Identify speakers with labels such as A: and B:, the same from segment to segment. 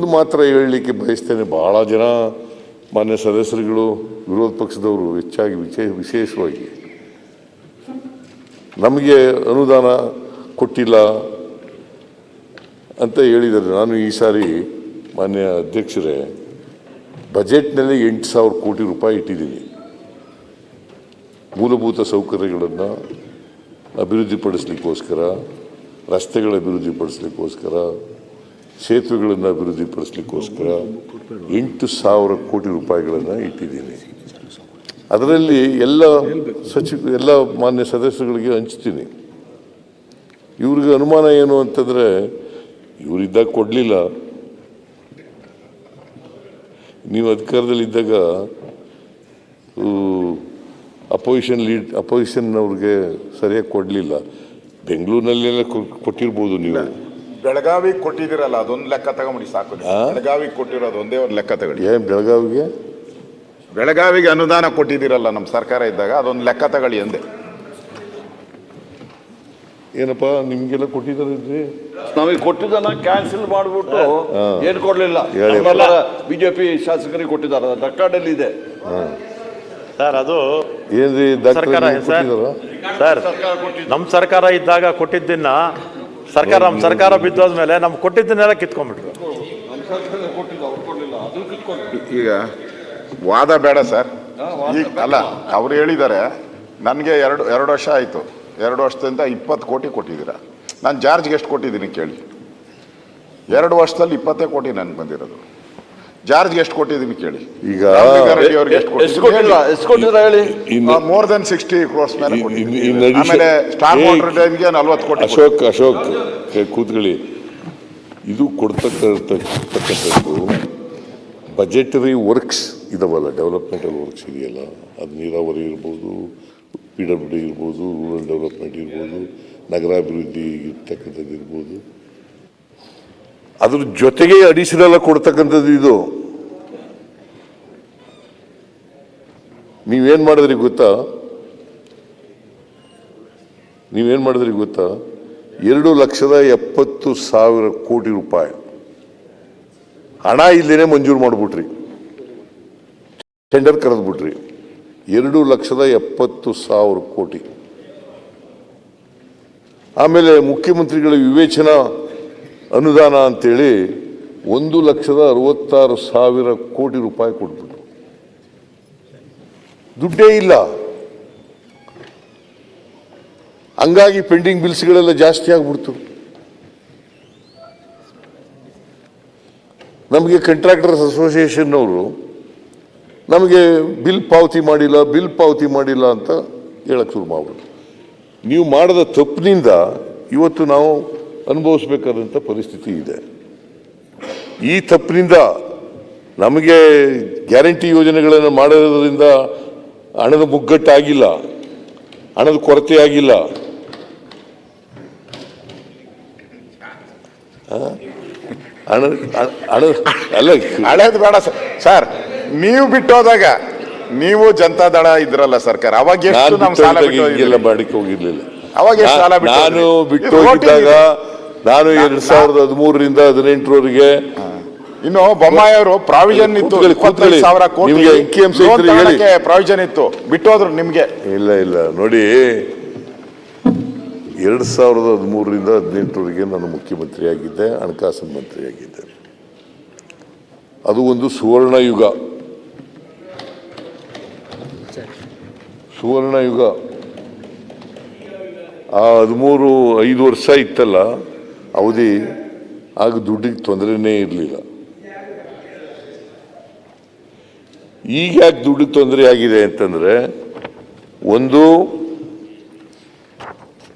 A: ಒಂದು ಮಾತ್ರ ಹೇಳಲಿಕ್ಕೆ ಬಯಸ್ತೇನೆ. ಬಹಳ ಜನ ಮಾನ್ಯ ಸದಸ್ಯರುಗಳು, ವಿರೋಧ ಪಕ್ಷದವರು ಹೆಚ್ಚಾಗಿ ವಿಶೇಷ ವಿಶೇಷವಾಗಿ. ನಮಗೆ ಅನುದಾನ ಕೊಟ್ಟಿಲ್ಲ ಅಂತ ಹೇಳಿದ್ದಾರೆ. ನಾನು ಈ ಸಾರಿ ಮಾನ್ಯ ಅಧ್ಯಕ್ಷರೇ, ಬಜೆಟ್ನಲ್ಲಿ ಎಂಟು ಸಾವಿರ ಕೋಟಿ ರೂಪಾಯಿ ಇಟ್ಟಿದ್ದೀನಿ. ಮೂಲಭೂತ ಸೌಕರ್ಯಗಳನ್ನು ಅಭಿವೃದ್ಧಿಪಡಿಸ್ಲಿಕ್ಕೋಸ್ಕರ, ರಸ್ತೆಗಳ ಅಭಿವೃದ್ಧಿಪಡಿಸ್ಲಿಕ್ಕೋಸ್ಕರ ಸೇತುವೆಗಳನ್ನು ಅಭಿವೃದ್ಧಿಪಡಿಸ್ಲಿಕ್ಕೋಸ್ಕರ ಎಂಟು ಸಾವಿರ ಕೋಟಿ ರೂಪಾಯಿಗಳನ್ನು ಇಟ್ಟಿದ್ದೀನಿ. ಅದರಲ್ಲಿ ಎಲ್ಲ ಸಚಿವ, ಎಲ್ಲ ಮಾನ್ಯ ಸದಸ್ಯರುಗಳಿಗೆ ಹಂಚ್ತೀನಿ. ಇವ್ರಿಗೆ ಅನುಮಾನ ಏನು ಅಂತಂದರೆ, ಇವರಿದ್ದಾಗ ಕೊಡಲಿಲ್ಲ. ನೀವು ಅಧಿಕಾರದಲ್ಲಿದ್ದಾಗ ಅಪೋಸಿಷನ್ ಲೀಡ್, ಅಪೋಸಿಷನ್ನವ್ರಿಗೆ ಸರಿಯಾಗಿ ಕೊಡಲಿಲ್ಲ. ಬೆಂಗಳೂರಿನಲ್ಲೆಲ್ಲ ಕೊಟ್ಟಿರ್ಬೋದು ನೀವು.
B: ಬೆಳಗಾವಿ ಕೊಟ್ಟಿದಿರಲ್ಲ ಅದೊಂದು ಲೆಕ್ಕ ತಗೊಂಬಿಡಿ ಸಾಕು. ಬೆಳಗಾವಿ ಕೊಟ್ಟಿರೋದು ಒಂದೇ ಒಂದು ಲೆಕ್ಕ ತಗೊಳ್ಳಿ.
A: ಏನು ಬೆಳಗಾವಿಗೆ?
B: ಬೆಳಗಾವಿಗೆ ಅನುದಾನ ಕೊಟ್ಟಿದ್ದೀರಲ್ಲ ನಮ್ಮ ಸರ್ಕಾರ ಇದ್ದಾಗ ಅದೊಂದು ಲೆಕ್ಕ ತಗೊಳ್ಳಿ ಅಂದೆ.
A: ಏನಪ್ಪ ನಿಮಗೆಲ್ಲ ಕೊಟ್ಟಿದ್ದಾರೆ
C: ನಮಗೆ ಕೊಟ್ಟಿದ್ದನ್ನ ಕ್ಯಾನ್ಸಲ್ ಮಾಡಿಬಿಟ್ಟು ಏನು ಕೊಡ್ಲಿಲ್ಲ.
A: ಹೇಳಿ.
C: ಬಿಜೆಪಿ ಶಾಸಕರಿಗೆ ಕೊಟ್ಟಿದ್ದಾರೆ ರೆಕಾರ್ಡಲ್ಲಿ ಇದೆ.
D: ಸರ್ ಅದು
A: ಏನ್ರಿ
D: ಸರ್ಕಾರ
A: ಕೊಟ್ಟಿದ್ದಾರಾ?
D: ಸರ್ ನಮ್ಮ ಸರ್ಕಾರ ಇದ್ದಾಗ ಕೊಟ್ಟಿದ್ದನ್ನ ಸರ್ಕಾರ ನಮ್ಮ ಸರ್ಕಾರ ಬಿದ್ದೋದ್ಮೇಲೆ ನಮ್ಗೆ ಕೊಟ್ಟಿದ್ದನ್ನೆಲ್ಲ ಕಿತ್ಕೊಂಡ್ಬಿಟ್ರು.
B: ಈಗ ವಾದ ಬೇಡ ಸರ್. ಈಗ ಅಲ್ಲ ಅವ್ರು ಹೇಳಿದ್ದಾರೆ ನನಗೆ ಎರಡು ಎರಡು ವರ್ಷ ಆಯಿತು. ಎರಡು ವರ್ಷದಿಂದ ಇಪ್ಪತ್ತು ಕೋಟಿ ಕೊಟ್ಟಿದ್ದೀರಾ. ನಾನು ಜಾರ್ಜ್ಗೆ ಎಷ್ಟು ಕೊಟ್ಟಿದ್ದೀನಿ ಕೇಳಿ. ಎರಡು ವರ್ಷದಲ್ಲಿ ಇಪ್ಪತ್ತೇ ಕೋಟಿ ನನಗೆ ಬಂದಿರೋದು. ಜಾರ್ಜ್ಗೆ ಎಷ್ಟು ಕೊಟ್ಟಿದ್ದೀನಿ ಕೇಳಿ.
A: ಈಗ
B: ಅವ್ರಿಗೆ ಎಷ್ಟು
C: ಎಷ್ಟು ಕೊಟ್ಟಿಲ್ಲ ಎಷ್ಟು ಕೊಟ್ಟಿಲ್ಲ ಹೇಳಿ?
A: ಇನ್ನು
B: ಮೋರ್ ದೆನ್ ಸಿಕ್ಸ್ಟಿ ಕ್ರೋರ್ಸ್ ಮೇಲೆ ಆಮೇಲೆ ಸ್ಟಾರ್ ಹೋಲ್ಡರ್ ಟೈಮ್ಗೆ ನಲ್ವತ್ತು ಕೋಟಿ
A: ಅಶೋಕ್ ಅಶೋಕ್ ಕೂತ್ಕೊಳ್ಳಿ. ಇದು ಕೊಡ್ತಕ್ಕಂಥದ್ದು ಬಜೆಟರಿ ವರ್ಕ್ಸ್ ಇದಾವಲ್ಲ ಡೆವಲಪ್ಮೆಂಟಲ್ ವರ್ಕ್ಸ್ ಇದೆಯಲ್ಲ? ಅದು ನೀರಾವರಿ ಇರ್ಬೋದು ಪಿ ಡಬ್ಲ್ಯೂ ಡಿ ಇರ್ಬೋದು ರೂರಲ್ ಡೆವಲಪ್ಮೆಂಟ್ ಇರ್ಬೋದು ನಗರಾಭಿವೃದ್ಧಿ ಇರ್ತಕ್ಕಂಥದ್ದು ಇರ್ಬೋದು. ಅದ್ರ ಜೊತೆಗೆ ಅಡಿಷನಲ್ ಕೊಡ್ತಕ್ಕಂಥದ್ದು ಇದು. ನೀವೇನು ಮಾಡಿದ್ರಿ ಗೊತ್ತಾ? ನೀವೇನು ಮಾಡಿದ್ರಿ ಗೊತ್ತಾ? ಎರಡು ಲಕ್ಷದ ಎಪ್ಪತ್ತು ಸಾವಿರ ಕೋಟಿ ರೂಪಾಯಿ. ಹಣ ಇಲ್ಲೇನೆ ಮಂಜೂರು ಮಾಡಿಬಿಟ್ರಿ. ಟೆಂಡರ್ ಕರೆದ್ಬಿಟ್ರಿ. ಎರಡು ಲಕ್ಷದ ಎಪ್ಪತ್ತು ಸಾವಿರ ಕೋಟಿ. ಆಮೇಲೆ ಮುಖ್ಯಮಂತ್ರಿಗಳ ವಿವೇಚನಾ, ಅನುದಾನ ಅಂತೇಳಿ ಒಂದು ಲಕ್ಷದ ಅರವತ್ತಾರು ಸಾವಿರ ಕೋಟಿ ರೂಪಾಯಿ ಕೊಟ್ಬಿಟ್ರು. ದುಡ್ಡೇ ಇಲ್ಲ. ಹಂಗಾಗಿ ಪೆಂಡಿಂಗ್ ಬಿಲ್ಸ್ಗಳೆಲ್ಲ ಜಾಸ್ತಿ ಆಗ್ಬಿಡ್ತು. ನಮಗೆ ಕಂಟ್ರಾಕ್ಟರ್ಸ್ ಅಸೋಸಿಯೇಷನ್ ಅವರು ನಮಗೆ ಬಿಲ್ ಪಾವತಿ ಮಾಡಿಲ್ಲ ಬಿಲ್ ಪಾವತಿ ಮಾಡಿಲ್ಲ ಅಂತ ಹೇಳಕ್ಕೆ ಶುರು ಮಾಡ್ಬಿಟ್ಟು ನೀವು ಮಾಡಿದ ತಪ್ಪಿನಿಂದ ಇವತ್ತು ನಾವು ಅನುಭವಿಸ್ಬೇಕಾದಂಥ ಪರಿಸ್ಥಿತಿ ಇದೆ. ಈ ತಪ್ಪಿನಿಂದ ನಮಗೆ ಗ್ಯಾರಂಟಿ ಯೋಜನೆಗಳನ್ನು ಮಾಡೋದ್ರಿಂದ ಹಣದ ಮುಗ್ಗಟ್ಟಾಗಿಲ್ಲ ಹಣದ ಕೊರತೆ ಆಗಿಲ್ಲ ಆ? ಹಣ ಹಣ- ಹಣ ಅಲ್ಲ
B: ಹಳೇದು ಬೇಡ ಸರ್. ನೀವು ಬಿಟ್ಟೋದಾಗ ನೀವು ಜನತಾ ದಳ ಇದ್ರಲ್ಲ ಸರ್ಕಾರ ಅವಾಗ
A: ಮಾಡಿಕ್
B: ಎಷ್ಟು ನಮ್ಮ ಸಾಲ
A: ಬಿಟ್ಟು
B: ಬಿಟ್ಟು
A: ಹೀಗೆಲ್ಲ ಮಾಡಕ್ಕೆ ಹೋಗಿರ್ಲಿಲ್ಲ.
B: ಅವಾಗ ಎಷ್ಟು ಸಾಲ ಬಿಟ್ಟು
A: ನಾನು ಬಿಟ್ಟು ಹೋಗಿದ್ದಾಗ ನಾನು ಎರಡ್ ಸಾವಿರದ ಹದಿಮೂರರಿಂದ ಹದಿನೆಂಟರವರೆಗೆ
B: ಇನ್ನು ಬೊಮ್ಮಾಯಿ ಅವರು ಪ್ರಾವಿಷನ್ ಇತ್ತು ಸಾವಿರ ಕೋಟಿ ಪ್ರಾವಿಷನ್ ಇತ್ತು. ಬಿಟ್ಟೋದ್ರು ನಿಮ್ಗೆ.
A: ಇಲ್ಲ ಇಲ್ಲ. ನೋಡಿ ಎರಡ್ ಸಾವಿರದ ಹದಿಮೂರರಿಂದ ಹದಿನೆಂಟರವರೆಗೆ ನಾನು ಮುಖ್ಯಮಂತ್ರಿ ಆಗಿದ್ದೆ ಹಣಕಾಸು ಮಂತ್ರಿ ಆಗಿದ್ದೆ ಅದು ಒಂದು ಸುವರ್ಣ ಯುಗ ಸುವರ್ಣ ಯುಗ ಆ ಹದಿಮೂರು ಐದು ವರ್ಷ ಇತ್ತಲ್ಲ ಅವಧಿ ಆಗ ದುಡ್ಡಿಗೆ ತೊಂದರೆನೇ ಇರಲಿಲ್ಲ. ಈಗ ಯಾಕೆ ದುಡ್ಡು ತೊಂದರೆ ಆಗಿದೆ ಅಂತಂದರೆ, ಒಂದು,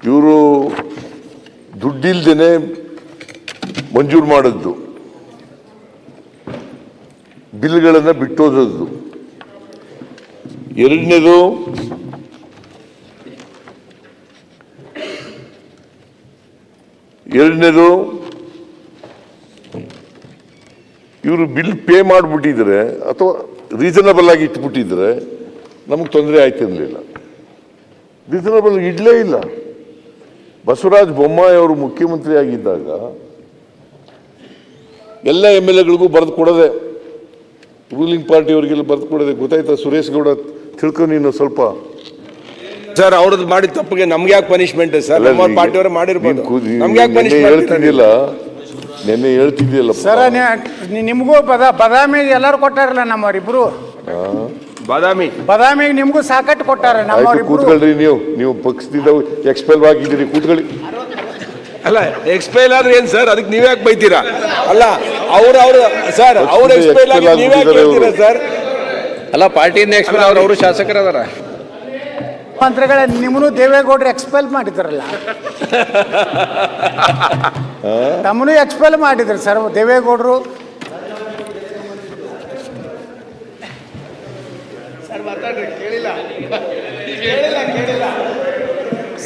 A: ಇವರು ದುಡ್ಡಿಲ್ದೇ ಮಂಜೂರು ಮಾಡಿದ್ದು. ಬಿಲ್ಗಳನ್ನು ಬಿಟ್ಟೋದದ್ದು. ಎರಡನೇದು ಎರಡನೇದು, ಇವರು ಬಿಲ್ ಪೇ ಮಾಡಿಬಿಟ್ಟಿದ್ರೆ, ಅಥವಾ ರೀಸನಬಲ್ ಆಗಿ ಇಟ್ಬಿಟ್ಟಿದ್ರೆ ನಮಗೆ ತೊಂದರೆ ಆಯ್ತಿರಲಿಲ್ಲ ರೀಸನಬಲ್ ಇಡ್ಲೇ ಇಲ್ಲ. ಬಸವರಾಜ ಬೊಮ್ಮಾಯಿ ಅವರು ಮುಖ್ಯಮಂತ್ರಿ ಆಗಿದ್ದಾಗ ಎಲ್ಲ ಎಂ ಎಲ್ ಎಗಳಿಗೂ ಬರೆದು ಕೊಡೋದೆ ರೂಲಿಂಗ್ ಪಾರ್ಟಿಯವರಿಗೆಲ್ಲ ಬರೆದು ಕೊಡೋದೆ ಗೊತ್ತಾಯ್ತಾ ಸುರೇಶ್ ಗೌಡ ತಿಳ್ಕೊ ನೀನು ಸ್ವಲ್ಪ?
E: ಸರ್ ಅವ್ರದ್ದು ಮಾಡಿದ ತಪ್ಪಿಗೆ ನಮ್ಗೆ ಯಾಕೆ ಪನಿಷ್ಮೆಂಟ್ ಸರ್ ನಮ್ಮ ಪಾರ್ಟಿಯವರು ಮಾಡಿರ್ಬೋದು. ನಮ್ಗೆ ಯಾಕೆ ಪನಿಷ್ಮೆಂಟ್
A: ಹೇಳ್ತಿದ್ದಿಲ್ಲ ನೆನ್ನೆ ಹೇಳ್ತಿದ್ದಿಲ್ಲ
F: ಸರ ನೀ- ನಿಮಗೂ ಬದ ಬದಾಮಿಗೆ ಎಲ್ಲರೂ ಕೊಟ್ಟಾರಲ್ಲ ನಮ್ಮವರಿಬ್ರು?
E: ಬಾದಾಮಿ.
F: ಬದಾಮಿಗೆ ನಿಮಗೂ ಸಾಕಟ್ಟು ಕೊಟ್ಟಾರ ನಮ್ಮವರಿಬ್ರು.
A: ಕೂತ್ಕೊಳ್ರಿ ನೀವು. ನೀವು ಪಕ್ಷದಿಂದ ಎಕ್ಸ್ಪೆಲ್ ಆಗಿದ್ದೀರಿ ಕೂತ್ಕೊಳ್ಳಿ.
E: ಅಲ್ಲ ಎಕ್ಸ್ಪೈಲ್ ಆದ್ರೆ ಏನ್ ಸರ್? ಅದಕ್ಕೆ ನೀವ್ ಯಾಕೆ ಬೈತೀರಾ? ಅಲ್ಲ ಅವ್ರ ಅವ್ರ ಸರ್ ಅವ್ರ ಎಕ್ಸ್ಪೈಲ್ ಆಗಿ
A: expel
E: ನೀವ್ ಯಾಕೆ
A: ಆಗ್ಬಿಟ್ಟಿದ್ದಾರೆ
E: ಸರ್?
G: ಅಲ್ಲ ಪಾರ್ಟಿಯಿಂದ ಎಕ್ಸ್ಪೈರ್ ಅವ್ರು ಅವರು ಶಾಸಕರದಾರ.
F: ಮಂತ್ರಿಗಳ ನಿಮ್ಮನ್ನು ದೇವೇಗೌಡರು ಎಕ್ಸ್ಪೆಲ್ ಮಾಡಿದ್ರಲ್ಲ. ತಮ್ಮನು ಎಕ್ಸ್ಪೆಲ್ ಮಾಡಿದ್ರು ಸರ್ ದೇವೇಗೌಡರು.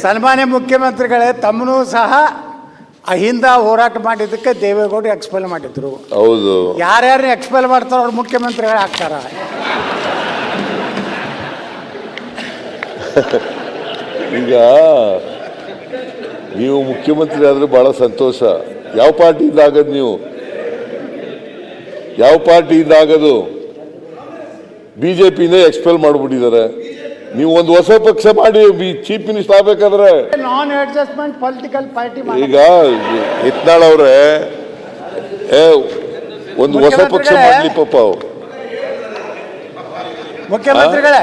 F: ಸನ್ಮಾನ್ಯ ಮುಖ್ಯಮಂತ್ರಿಗಳೇ ತಮ್ಮನು ಸಹ ಅಹಿಂದ ಹೋರಾಟ ಮಾಡಿದ್ದಕ್ಕೆ ದೇವೇಗೌಡರು ಎಕ್ಸ್ಪೆಲ್ ಮಾಡಿದ್ರು.
A: ಹೌದು.
F: ಯಾರ್ಯಾರು ಎಕ್ಸ್ಪೆಲ್ ಮಾಡ್ತಾರೋ ಅವ್ರು ಮುಖ್ಯಮಂತ್ರಿಗಳು ಆಗ್ತಾರ
A: ಈಗ ನೀವು ಮುಖ್ಯಮಂತ್ರಿ ಆದ್ರೆ ಬಹಳ ಸಂತೋಷ. ಯಾವ ಪಾರ್ಟಿಯಿಂದ ಆಗದು ನೀವು? ಯಾವ ಪಾರ್ಟಿಯಿಂದ ಆಗದು? ಬಿಜೆಪಿಯಿಂದ ಎಕ್ಸ್ಪೆಲ್ ಮಾಡಿಬಿಟ್ಟಿದ್ದಾರೆ. ನೀವು ಒಂದು ಹೊಸ ಪಕ್ಷ ಮಾಡಿ ಚೀಫ್ ಮಿನಿಸ್ಟರ್ ಆಗ್ಬೇಕಾದ್ರೆ.
F: ನಾನ್ ಅಡ್ಜಸ್ಟ್ಮೆಂಟ್ ಪೊಲಿಟಿಕಲ್ ಪಾರ್ಟಿ
A: ಈಗ ಇತ್ನಾಳ್ ಅವರೇ ಏ ಒಂದು ಹೊಸ ಪಕ್ಷ
F: ಮಾಡಲಿ
A: ಮಾಡ್ಲಿ ಪಾಪ ಅವ್ರು.
F: ಮುಖ್ಯಮಂತ್ರಿಗಳೇ.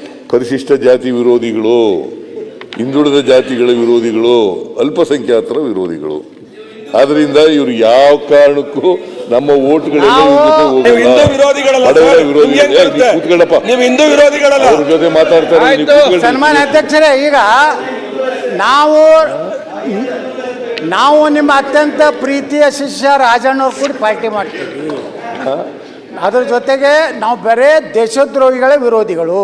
A: ಪರಿಶಿಷ್ಟ ಜಾತಿ ವಿರೋಧಿಗಳು ಹಿಂದುಳಿದ ಜಾತಿಗಳ ವಿರೋಧಿಗಳು ಅಲ್ಪಸಂಖ್ಯಾತರ ವಿರೋಧಿಗಳು. ಆದ್ರಿಂದ ಇವರು ಯಾವ ಕಾರಣಕ್ಕೂ ನಮ್ಮ ಜೊತೆ ಮಾತಾಡ್ತಾರೆ
F: ಸನ್ಮಾನ. ಅಧ್ಯಕ್ಷರೇ ಈಗ ನಾವು ನಾವು ನಿಮ್ಮ ಅತ್ಯಂತ ಪ್ರೀತಿಯ ಶಿಷ್ಯ ರಾಜಣ್ಣವ್ರು ಕೂಡ ಪಾರ್ಟಿ ಮಾಡ್ತೀವಿ. ಅದ್ರ ಜೊತೆಗೆ ನಾವು ಬರೇ ದೇಶದ್ರೋಹಿಗಳ ವಿರೋಧಿಗಳು.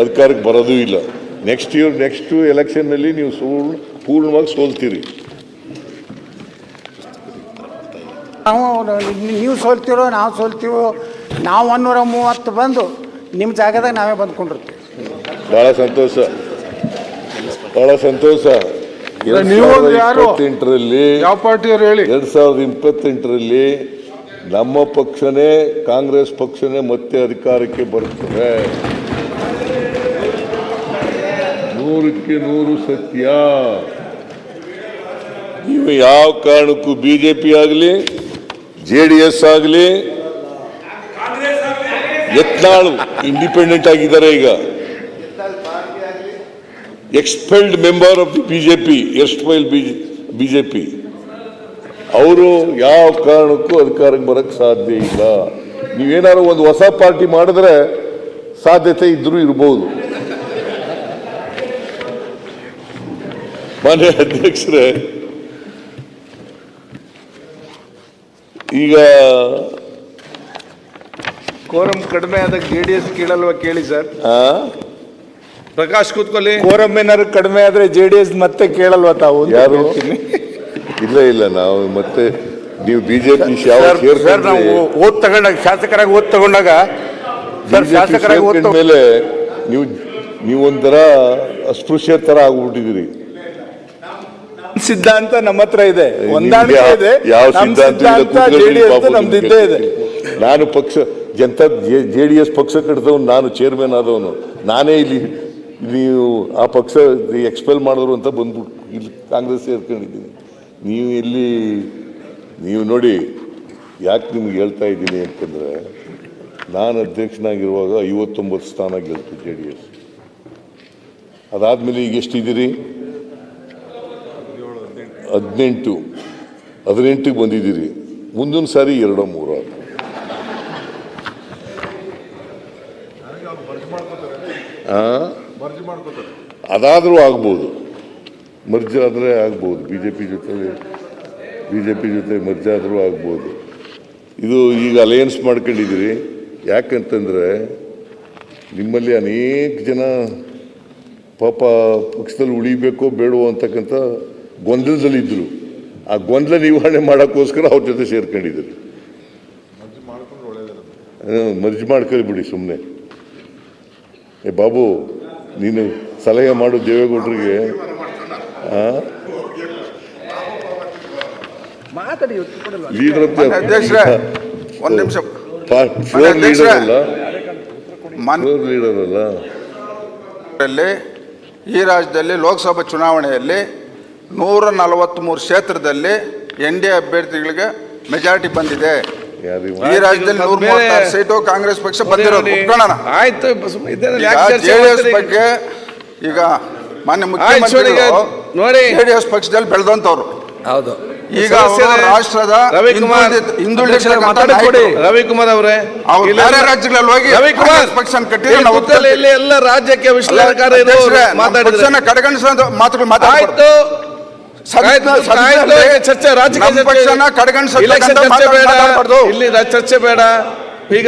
A: ಅಧಿಕಾರಕ್ಕೆ ಬರೋದೂ ಇಲ್ಲ. ನೆಕ್ಸ್ಟ್ ಇಯರ್ ನೆಕ್ಸ್ಟ್ ಎಲೆಕ್ಷನ್ನಲ್ಲಿ ನೀವು ಸೋಲ್ ಪೂರ್ಣವಾಗಿ ಸೋಲ್ತೀರಿ.
F: ನಾವು ನೀವು ಸೋಲ್ತೀರೋ ನಾವು ಸೋಲ್ತೀವೋ ನಾವು ಒನ್ನೂರ ಮೂವತ್ತು ಬಂದು ನಿಮ್ಮ ಜಾಗದಾಗ ನಾವೇ ಬಂದ್ಕೊಂಡಿರ್ತೀವಿ.
A: ಬಹಳ ಸಂತೋಷ. ಬಹಳ ಸಂತೋಷ? ಇಪ್ಪತ್ತೆಂಟರಲ್ಲಿ
H: ಯಾವ ಪಾರ್ಟಿಯವ್ರು ಹೇಳಿ?
A: ಎರಡ್ ಸಾವಿರದ ಇಪ್ಪತ್ತೆಂಟರಲ್ಲಿ ನಮ್ಮ ಪಕ್ಷನೇ ಕಾಂಗ್ರೆಸ್ ಪಕ್ಷನೇ ಮತ್ತೆ ಅಧಿಕಾರಕ್ಕೆ ಬರುತ್ತದೆ. ನೂರಕ್ಕೆ ನೂರು ಸತ್ಯ. ನೀವು ಯಾವ ಕಾರಣಕ್ಕೂ ಬಿಜೆಪಿ ಆಗಲಿ ಜೆ ಡಿ ಎಸ್ ಆಗಲಿ, ಯತ್ನಾಳು ಇಂಡಿಪೆಂಡೆಂಟ್ ಆಗಿದ್ದಾರೆ ಈಗ. Expelled member of the BJP J BJP ಅವರು ಯಾವ ಕಾರಣಕ್ಕೂ ಅಧಿಕಾರಕ್ಕೆ ಬರಕ್ಕೆ ಸಾಧ್ಯ ಇಲ್ಲ. ನೀವೇನಾದ್ರು ಒಂದು ಹೊಸ ಪಾರ್ಟಿ ಮಾಡಿದ್ರೆ ಸಾಧ್ಯತೆ ಇದ್ರೂ ಇರಬಹುದು ಮಾನ್ಯ ಅಧ್ಯಕ್ಷರೇ ಈಗ
E: ಕೋರಂ ಕಡಿಮೆ ಆದಾಗ ಜೆ ಡಿ ಎಸ್ ಕೇಳಲ್ವಾ ಕೇಳಿ ಸರ್?
A: ಆ,
G: ಪ್ರಕಾಶ್ ಕೂತ್ಕೊಳ್ಳಿ.
H: ಕೋರಂ ಏನಾದ್ರು ಕಡಿಮೆ ಆದ್ರೆ ಜೆ ಡಿ ಎಸ್ ಮತ್ತೆ ಕೇಳಲ್ವಾ ತಾವು ಅಂತ
A: ಯಾರು?
H: ಕೇಳ್ತೀನಿ.
A: ಇಲ್ಲ ಇಲ್ಲ ನಾವು ಮತ್ತೆ ನೀವು ಬಿಜೆಪಿ
H: ಸರ್ ನಾವು ಓದ್ ತಗೊಂಡಾಗ ಶಾಸಕರಾಗಿ ಓದ್ ತಗೊಂಡಾಗ ಸರ್ ಶಾಸಕರಾಗಿ ಓದ್ ತಗೊಂಡ್-
A: ಮೇಲೆ ನೀವು ನೀವೊಂಥರ ಅಸ್ಪೃಶ್ಯ ತರ ಆಗ್ಬಿಟ್ಟಿದ್ದೀರಿ.
H: ಸಿದ್ಧಾಂತ ನಮ್ಮ ಹತ್ರ ಇದೆ. ಹೊಂದಾಣಿಕೆ ಇದೆ.
A: ಯಾವ
H: ನಮ್
A: ಸಿದ್ಧಾಂತ
H: ಸಿದ್ಧಾಂತ ಜೆಡಿಎಸ್ ನಮ್ದು ಇದ್ದೇ ಇದೆ.
A: ನಾನು ಪಕ್ಷ ಜನತಾ ಜೆ ಡಿ ಎಸ್ ಪಕ್ಷ ಕಟ್ಟಿದವನು ನಾನು ಚೇರ್ಮನ್ ಆದವನು. ನಾನೇ ಇಲ್ಲಿ ನೀವು ಆ ಪಕ್ಷ ಎಕ್ಸ್ಪೆಲ್ ಮಾಡಿದ್ರು ಅಂತ ಬಂದ್ಬಿಟ್ಟು ಇಲ್ಲಿ ಕಾಂಗ್ರೆಸ್ ಸೇರ್ಕೊಂಡಿದ್ದೀನಿ. ನೀವು ಇಲ್ಲಿ ನೀವು ನೋಡಿ ಯಾಕೆ ನಿಮ್ಗೆ ಹೇಳ್ತಾ ಇದ್ದೀನಿ ಅಂತಂದ್ರೆ ನಾನು ಅಧ್ಯಕ್ಷನಾಗಿರುವಾಗ ಐವತ್ತೊಂಬತ್ತು ಸ್ಥಾನ ಗೆಲ್ತು ಜೆ ಡಿ ಎಸ್ ಅದಾದಮೇಲೆ ಈಗ ಎಷ್ಟಿದ್ದೀರಿ? ಹದಿನೆಂಟು, ಹದಿನೆಂಟಿಗೆ ಬಂದಿದ್ದೀರಿ. ಮುಂದಿನ ಸಾರಿ ಎರಡೋ ಮೂರೋ? ಅದಾದರೂ ಆಗ್ಬೋದು. ಮರ್ಜ್ ಆದರೆ ಆಗ್ಬೋದು. ಬಿ ಜೆ ಪಿ ಜೊತೆ ಬಿ ಜೆ ಪಿ ಜೊತೆ ಮರ್ಜ್ ಆದರೂ ಆಗ್ಬೋದು. ಇದು ಈಗ ಅಲಯನ್ಸ್ ಮಾಡ್ಕೊಂಡಿದ್ದೀರಿ. ಯಾಕಂತಂದರೆ ನಿಮ್ಮಲ್ಲಿ ಅನೇಕ ಜನ ಪಾಪ ಪಕ್ಷದಲ್ಲಿ ಉಳಿಬೇಕೋ ಬೇಡವೋ ಅಂತಕ್ಕಂಥ ಗೊಂದಲದಲ್ಲಿದ್ದರು ಆ ಗೊಂದಲ ನಿವಾರಣೆ ಮಾಡೋಕ್ಕೋಸ್ಕರ ಅವ್ರ ಜೊತೆ ಸೇರ್ಕೊಂಡಿದ್ರು. ಮರ್ಜಿ ಮಾಡ್ಕೊಳ್ಳಿ ಬಿಡಿ ಸುಮ್ಮನೆ ಏ ಬಾಬು ನೀನು ಸಲಹೆ ಮಾಡು ದೇವೇಗೌಡರಿಗೆ. ಲೀಡರ್
H: ಒಂದ್ ನಿಮಿಷ.
A: ಫ್ಲೋರ್ ಲೀಡರ್ ಅಲ್ಲ?
H: ಮನ್-
A: ಫ್ಲೋರ್ ಲೀಡರ್ ಅಲ್ಲ?
H: ಈ ರಾಜ್ಯದಲ್ಲಿ ಲೋಕಸಭಾ ಚುನಾವಣೆಯಲ್ಲಿ ನೂರ ನಲವತ್ತ್ಮೂರು ಕ್ಷೇತ್ರದಲ್ಲಿ ಎನ್ ಡಿ ಎ ಅಭ್ಯರ್ಥಿಗಳಿಗೆ ಮೆಜಾರಿಟಿ ಬಂದಿದೆ. ಈ ರಾಜ್ಯದಲ್ಲಿ ನೂರ ಮೂವತ್ತಾರು ಸೀಟು ಕಾಂಗ್ರೆಸ್ ಪಕ್ಷ ಬಂದಿರೋದು ಒಪ್ಕೊಳ್ಳೋಣ
G: ಆಯ್ತು
H: ಜೆಡಿಎಸ್ ಬಗ್ಗೆ ಈಗ ಮಾನ್ಯ ಮುಖ್ಯಮಂತ್ರಿ
G: ನೋಡಿ.
H: ಜೆಡಿಎಸ್ ಪಕ್ಷದಲ್ಲಿ ಬೆಳೆದಂತವ್ರು
G: ಹೌದು.
H: ಈಗ ರಾಷ್ಟ್ರದ
G: ರವಿಕುಮಾರ್ ಅವರೇ.
H: ಅವ್ರು
G: ಇಲ್ಲ-
H: ಬೇರೆ ರಾಜ್ಯಗಳಲ್ಲಿ ಹೋಗಿ
G: ರವಿಕುಮಾರ್
H: ಪಕ್ಷ ಕಟ್ಟಿದ್ರೆ
G: ಎಲ್ಲ ರಾಜ್ಯಕ್ಕೆ ವಿಶ್ಲೇಷಣೆ ಮಾತಾಡಿದ್ರೆ.
H: ಕಡೆಗಣಿಸುವಂತ ಮಾತುಗಳು ಮಾತಾಡ್ಬಾರ್ದು.
G: ಚರ್ಚೆ ರಾಜಕೀಯ ಚರ್ಚೆ.
H: ಪಕ್ಷನ
G: ಬೇಡ. ಇಲ್ಲಿ ಚರ್ಚೆ ಬೇಡ. ಈಗ